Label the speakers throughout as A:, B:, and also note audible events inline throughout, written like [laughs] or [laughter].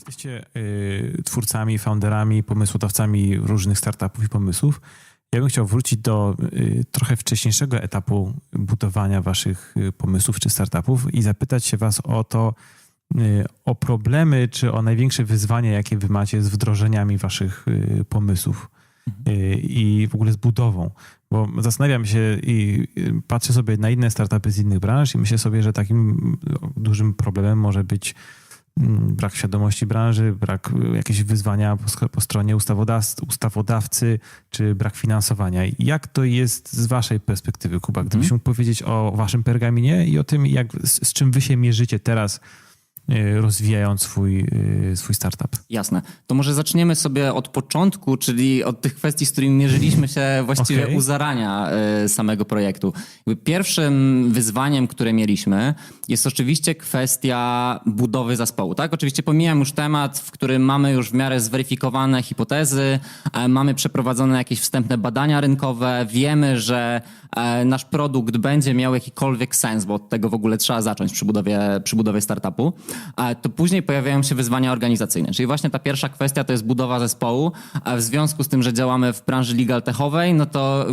A: Jesteście y, twórcami, founderami, pomysłodawcami różnych startupów i pomysłów. Ja bym chciał wrócić do y, trochę wcześniejszego etapu budowania waszych y, pomysłów czy startupów i zapytać się was o to, y, o problemy czy o największe wyzwania, jakie wy macie z wdrożeniami waszych y, pomysłów y, i w ogóle z budową. Bo zastanawiam się i patrzę sobie na inne startupy z innych branż i myślę sobie, że takim y, dużym problemem może być brak świadomości branży, brak y, jakieś wyzwania po, po stronie ustawodawcy, czy brak finansowania. Jak to jest z waszej perspektywy, Kuba? Gdybyś mógł powiedzieć o waszym pergaminie i o tym, jak, z, z czym wy się mierzycie teraz, rozwijając swój, y, swój startup.
B: Jasne. To może zaczniemy sobie od początku, czyli od tych kwestii, z którymi mierzyliśmy się [laughs] właściwie
A: Okej.
B: u zarania y, samego projektu. Pierwszym wyzwaniem, które mieliśmy, jest oczywiście kwestia budowy zespołu. Tak? Oczywiście pomijam już temat, w którym mamy już w miarę zweryfikowane hipotezy, e, mamy przeprowadzone jakieś wstępne badania rynkowe, wiemy, że e, nasz produkt będzie miał jakikolwiek sens, bo od tego w ogóle trzeba zacząć przy budowie, przy budowie startupu, e, to później pojawiają się wyzwania organizacyjne. Czyli właśnie ta pierwsza kwestia to jest budowa zespołu, a w związku z tym, że działamy w branży legal techowej, no to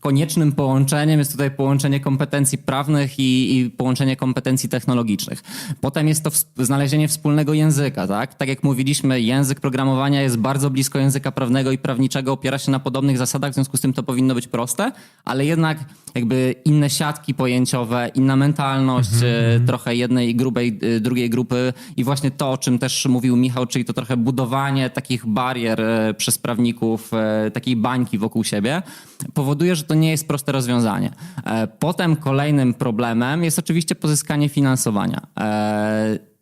B: koniecznym połączeniem jest tutaj połączenie kompetencji prawnych i, i połączenie kompetencji technologicznych. Potem jest to znalezienie wspólnego języka, tak? Tak jak mówiliśmy, język programowania jest bardzo blisko języka prawnego i prawniczego, opiera się na podobnych zasadach, w związku z tym to powinno być proste, ale jednak jakby inne siatki pojęciowe, inna mentalność e, trochę jednej grubej, e, drugiej grupy i właśnie to, o czym też mówił Michał, czyli to trochę budowanie takich barier e, przez prawników, e, takiej bańki wokół siebie, powoduje, że to nie jest proste rozwiązanie. E, Potem kolejnym problemem jest oczywiście pozyskanie finansowania.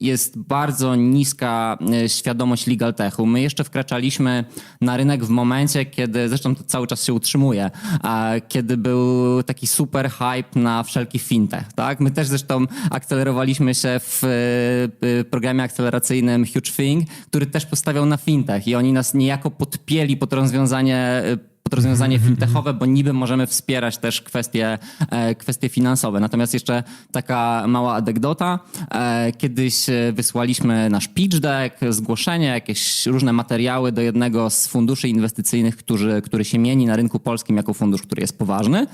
B: Jest bardzo niska e, świadomość legal techu. My jeszcze wkraczaliśmy na rynek w momencie, kiedy, zresztą to cały czas się utrzymuje, kiedy był taki super hype na wszelki fintech. Tak? My też zresztą akcelerowaliśmy się w e, programie akceleracyjnym Huge Thing, który też postawiał na fintech i oni nas niejako podpięli pod rozwiązanie e, rozwiązanie fintechowe, bo niby możemy wspierać też kwestie, e, kwestie finansowe. Natomiast jeszcze taka mała anegdota. E, Kiedyś e, wysłaliśmy nasz pitch deck, zgłoszenie, jakieś różne materiały do jednego z funduszy inwestycyjnych, który, który się mieni na rynku polskim jako fundusz, który jest poważny.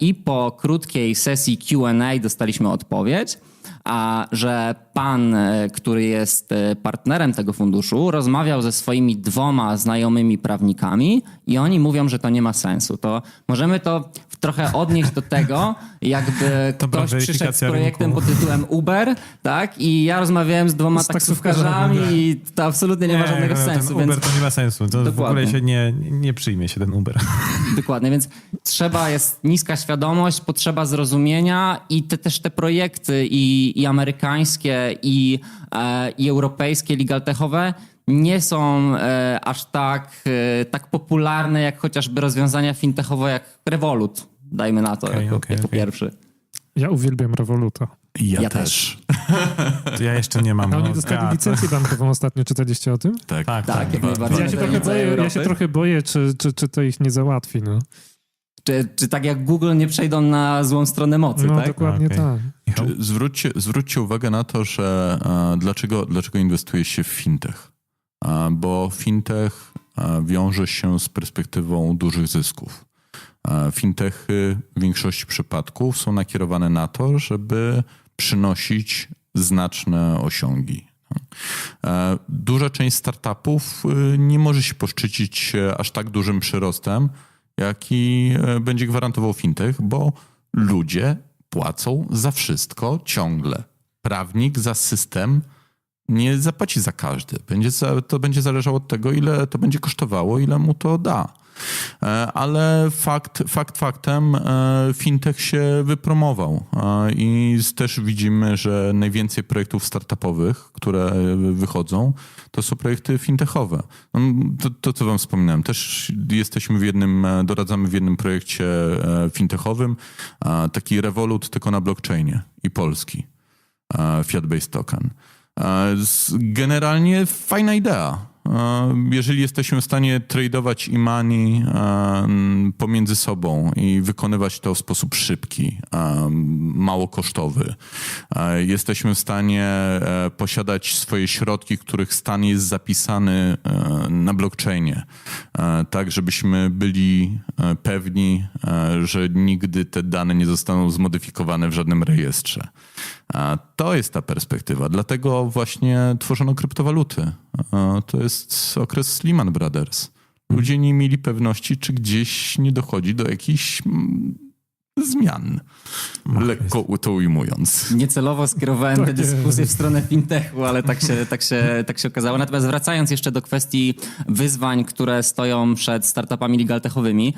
B: I po krótkiej sesji Q&A dostaliśmy odpowiedź a że pan, e, który jest e, partnerem tego funduszu, rozmawiał ze swoimi dwoma znajomymi prawnikami i oni mówią, że to nie ma sensu. To możemy to trochę odnieść do tego, jakby [laughs]
A: Dobra
B: ktoś przyszedł z projektem
A: rynku.
B: pod tytułem Uber, tak? I ja rozmawiałem z dwoma
C: Z taksówkarzami,
B: taksówkarzami i to absolutnie nie, ma żadnego
A: no,
B: sensu.
A: Ten
B: więc...
A: Uber to nie ma sensu. To w
B: Dokładnie.
A: ogóle się nie, nie przyjmie się ten Uber. [laughs]
B: Dokładnie, więc trzeba, jest niska świadomość, potrzeba zrozumienia i te, też te projekty i, i amerykańskie i, e, i europejskie legal techowe nie są e, aż tak, e, tak popularne jak chociażby rozwiązania fintechowe jak Revolut, dajmy na to
A: Okej,
B: jako,
A: okej,
B: jako
A: okej.
B: pierwszy.
C: Ja uwielbiam Revoluta.
D: Ja,
B: Ja
D: też. [laughs]
A: To ja jeszcze nie mam.
C: A oni
A: no,
C: dostali
A: ja-
C: licencję bankową ostatnio, czytaliście o tym?
D: Tak.
A: Tak,
B: Tak,
A: tak.
B: najbardziej.
C: Ja się, trochę boję, ja się trochę boję, czy, czy, czy to ich nie załatwi. No,
B: Czy, czy tak jak Google nie przejdą na złą stronę mocy,
C: no
B: tak?
C: dokładnie
A: Okej.
C: tak.
D: Czy Zwróćcie, zwróćcie uwagę na to, że e, dlaczego, dlaczego inwestuje się w fintech. E, bo fintech e, wiąże się z perspektywą dużych zysków. Fintechy w większości przypadków są nakierowane na to, żeby przynosić znaczne osiągi. E, Duża część startupów y, nie może się poszczycić e, aż tak dużym przyrostem, jaki e, będzie gwarantował fintech, bo ludzie płacą za wszystko ciągle. Prawnik za system nie zapłaci za każdy. Będzie to będzie zależało od tego, ile to będzie kosztowało, ile mu to da. E, Ale fakt, fakt faktem e, fintech się wypromował i też widzimy, że najwięcej projektów startupowych, które e, wychodzą, to są projekty fintechowe. No, To, to co wam wspominałem, też jesteśmy w jednym, doradzamy w jednym projekcie fintechowym, taki Revolut tylko na blockchainie i polski, e, Fiat-based token. Generalnie fajna idea. E, jeżeli jesteśmy w stanie tradować e-money e, pomiędzy sobą i wykonywać to w sposób szybki, e, mało kosztowy, jesteśmy w stanie posiadać swoje środki, których stan jest zapisany na blockchainie, tak żebyśmy byli pewni, że nigdy te dane nie zostaną zmodyfikowane w żadnym rejestrze. A To jest ta perspektywa. Dlatego właśnie tworzono kryptowaluty. To jest okres Lehman Brothers. Ludzie nie mieli pewności, czy gdzieś nie dochodzi do jakichś mm, zmian. Lekko to ujmując.
B: Niecelowo skierowałem
C: Tak
B: tę
C: jest.
B: dyskusję w stronę fintechu, ale tak się, tak, się, tak się okazało. Natomiast wracając jeszcze do kwestii wyzwań, które stoją przed startupami legaltechowymi,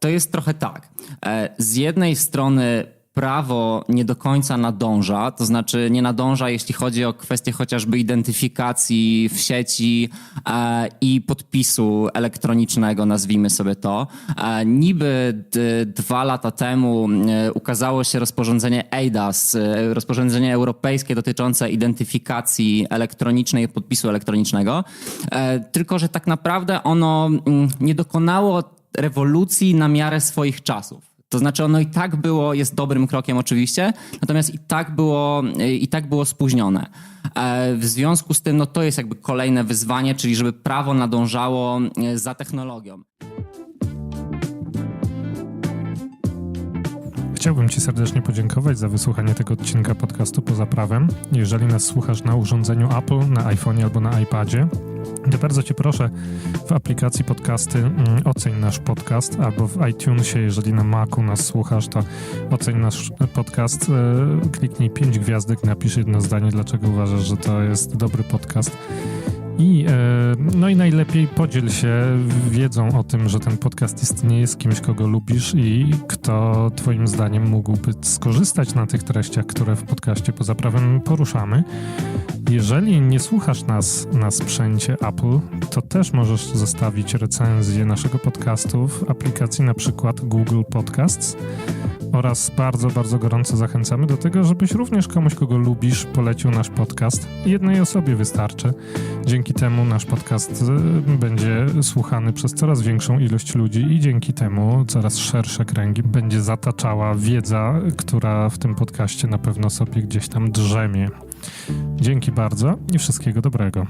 B: to jest trochę tak. E, Z jednej strony prawo nie do końca nadąża, to znaczy nie nadąża, jeśli chodzi o kwestię chociażby identyfikacji w sieci e, i podpisu elektronicznego, nazwijmy sobie to. E, niby dwa lata temu e, ukazało się rozporządzenie EIDAS, e, rozporządzenie europejskie dotyczące identyfikacji elektronicznej i podpisu elektronicznego, e, tylko że tak naprawdę ono mm, nie dokonało rewolucji na miarę swoich czasów. To znaczy ono i tak było, jest dobrym krokiem oczywiście, natomiast i tak było, i tak było spóźnione. E, W związku z tym no to jest jakby kolejne wyzwanie, czyli żeby prawo nadążało e, za technologią.
C: Chciałbym Ci serdecznie podziękować za wysłuchanie tego odcinka podcastu Poza Prawem. Jeżeli nas słuchasz na urządzeniu Apple, na iPhone albo na iPadzie, to bardzo Cię proszę w aplikacji podcasty mm, oceń nasz podcast albo w iTunesie, jeżeli na Macu nas słuchasz, to oceń nasz podcast. E, Kliknij pięć gwiazdek, napisz jedno zdanie, dlaczego uważasz, że to jest dobry podcast. I, e, no i najlepiej podziel się wiedzą o tym, że ten podcast istnieje z kimś, kogo lubisz i kto twoim zdaniem mógłby skorzystać na tych treściach, które w podcaście poza prawem poruszamy. Jeżeli nie słuchasz nas na sprzęcie Apple, to też możesz zostawić recenzję naszego podcastu w aplikacji na przykład Google Podcasts oraz bardzo, bardzo gorąco zachęcamy do tego, żebyś również komuś, kogo lubisz, polecił nasz podcast. Jednej osobie wystarczy. Dzięki temu nasz podcast y, będzie słuchany przez coraz większą ilość ludzi i dzięki temu coraz szersze kręgi będzie zataczała wiedza, która w tym podcaście na pewno sobie gdzieś tam drzemie. Dzięki bardzo i wszystkiego dobrego.